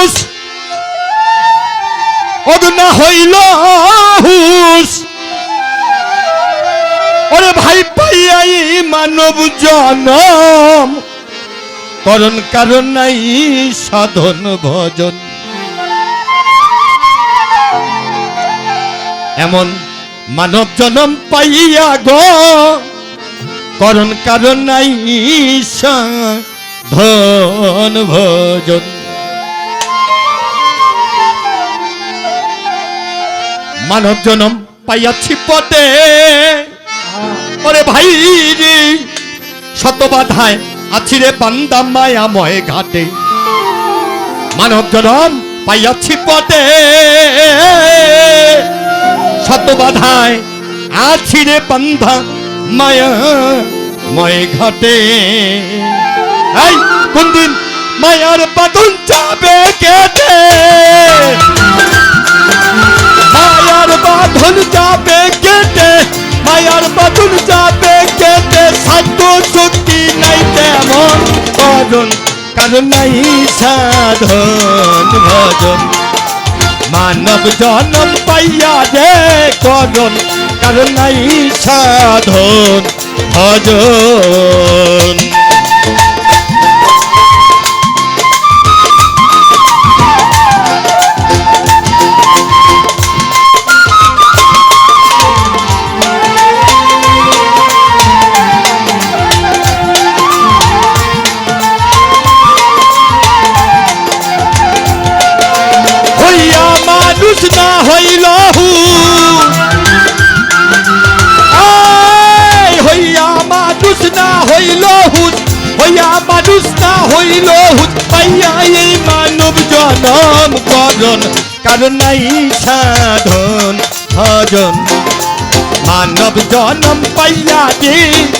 মানুষ অদনা হইল হুস ওরে ভাই পাইয়াই মানব জনম। করণ কারণ নাই সাধন ভজন। এমন মানব জনম পাইয়া গো। করণ কারণ নাই ধন ভজন। মানব জনম পাইয়াছি পদে। ওরে ভাই শত বাধায় আছি রে বান্দা মায়াময় ঘাটে। মানব জনম পাইয়াছি পদে। শত বাধায় আছি রে বান্ধা মায়া ময় ঘাটে। এই কোন দিন মায়ার বাদন যাবে কেটে? করণ কারণ নাই সাধন ভজন। মানব জনম পাইয়া যে করণ কারণ নাই সাধন ভজন। মানুষ না হইল হুত পাইয়া এই মানব জনম করণ। কারণ নাই সাধন, ভজন। মানব জনম পাইয়া যে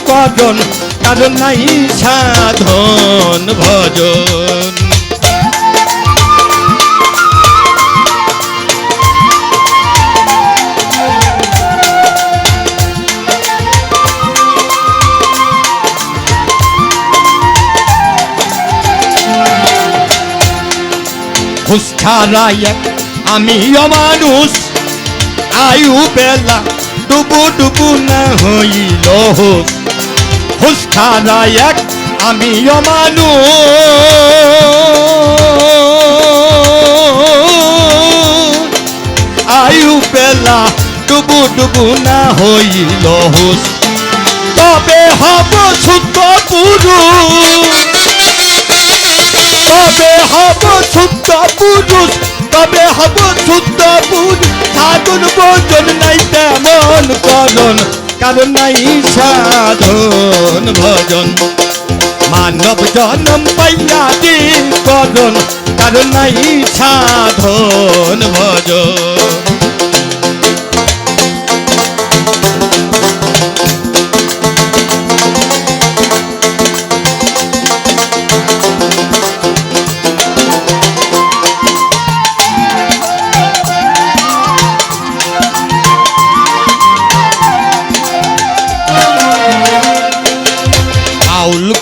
করণ। কারণ নাই সাধন, ভজন। হুস্থারায় আমি অমানুষ। আয়ু বেলা ডুবু ডুবু না হইল হোস হুস্থারায় আমি অমানুষ। আয়ু বেলা ডুবু ডুবু না হইল হোস তবে হব শুদ্ধ পুরুষ। তবে হব শুদ্ধ পুরুষ, তবে হব শুদ্ধ পুরুষ। সাধন ভোজন নাই তেমন করণ কারণ নাই সাধন ভজন। মানব জনম পাইয়া দিন করণ কারণ নাই সাধন ভজন।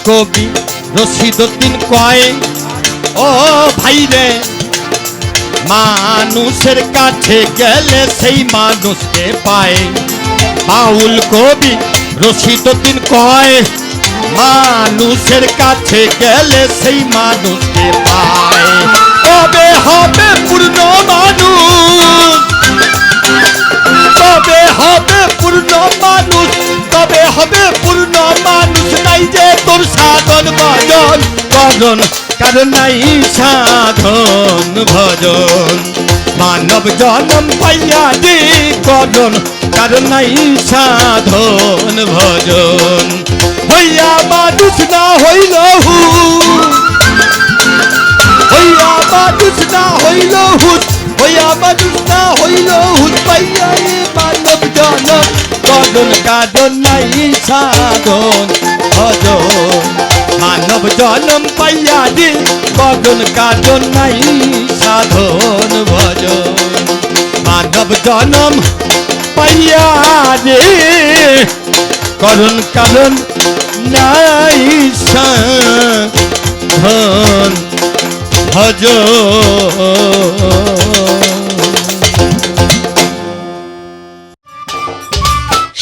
কবি রশিদুদ্দিন কয়, ও ভাই রে, মানুষের কাছে গেলে সেই মানুষকে পায়। বাউল কবি রশিদুদ্দিন কয়, মানুষের কাছে গেলে সেই মানুষকে পায়। তবে হবে পূর্ণ মানুষ? সাধন ভজন করণ কারণ নাই সাধন, ভজন। মানব জনম পাইয়া দি করণ কারণ নাই সাধন, ভজন। হইয়া মানুষ না হইল হু। হইয়া মানুষ না হইল হুত হইয়া মানুষ না হইল হুত পাইয়া মানব জনম কদন কাদন নাই সাধন, ভজন। মানব জনম পাইয়া দি কদন কাজন নাই, সাধন ভজন। মানব জনম পাইয়া দে করুন কারণ নাই, সাধন ভজ